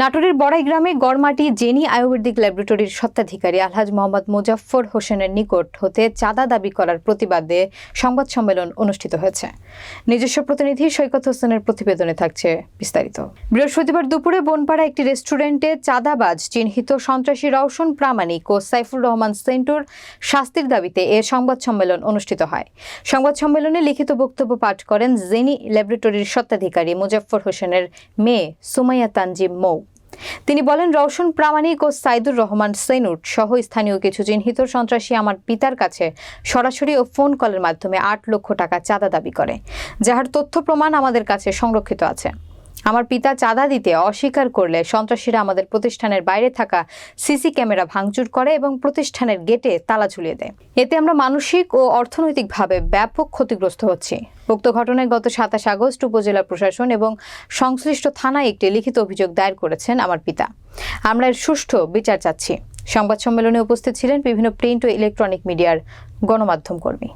নাটোরের বড়াই গ্রামে গড়মাটি জেনি আয়ুর্বেদিক ল্যাবরেটরির স্বত্বাধিকারী আলহাজ মোহাম্মদ মুজাফফর হোসেনের নিকট হতে চাঁদা দাবি করার প্রতিবাদে সংবাদ সম্মেলন অনুষ্ঠিত হয়েছে। নিজস্ব প্রতিনিধি সৈকত হোসেনের প্রতিবেদনে থাকছে বিস্তারিত। বৃহস্পতিবার দুপুরে বনপাড়া একটি রেস্টুরেন্টে চাঁদাবাজ, চিহ্নিত সন্ত্রাসী রওশন প্রামাণিক ও সাইফুর রহমান সেন্টুর শাস্তির দাবিতে এ সংবাদ সম্মেলন অনুষ্ঠিত হয়। সংবাদ সম্মেলনে লিখিত বক্তব্য পাঠ করেন জেনি ল্যাবরেটরির স্বত্বাধিকারী মুজাফফর হোসেনের মেয়ে সুমাইয়া তানজিম মৌ। তিনি বলেন, রওশন প্রামাণিক ও সাইদুর রহমান সৈনুট সহ স্থানীয় কিছু চিহ্নিত সন্ত্রাসী আমার পিতার কাছে সরাসরি ও ফোন কলের মাধ্যমে আট লক্ষ টাকা চাঁদা দাবি করে, যাহার তথ্য প্রমাণ আমাদের কাছে সংরক্ষিত আছে। আমার পিতা চাঁদা দিতে অস্বীকার করলে সন্ত্রাসীরা আমাদের প্রতিষ্ঠানের বাইরে থাকা সিসি ক্যামেরা ভাঙচুর করে এবং প্রতিষ্ঠানের গেটে তালা ঝুলিয়ে দেয়। এতে আমরা মানসিক ও অর্থনৈতিকভাবে ব্যাপক ক্ষতিগ্রস্ত হচ্ছি। উক্ত ঘটনায় গত সাতাশ আগস্ট উপজেলা প্রশাসন এবং সংশ্লিষ্ট থানায় একটি লিখিত অভিযোগ দায়ের করেছেন আমার পিতা। আমরা এর সুষ্ঠু বিচার চাচ্ছি। সংবাদ সম্মেলনে উপস্থিত ছিলেন বিভিন্ন প্রিন্ট ও ইলেকট্রনিক মিডিয়ার গণমাধ্যম কর্মী।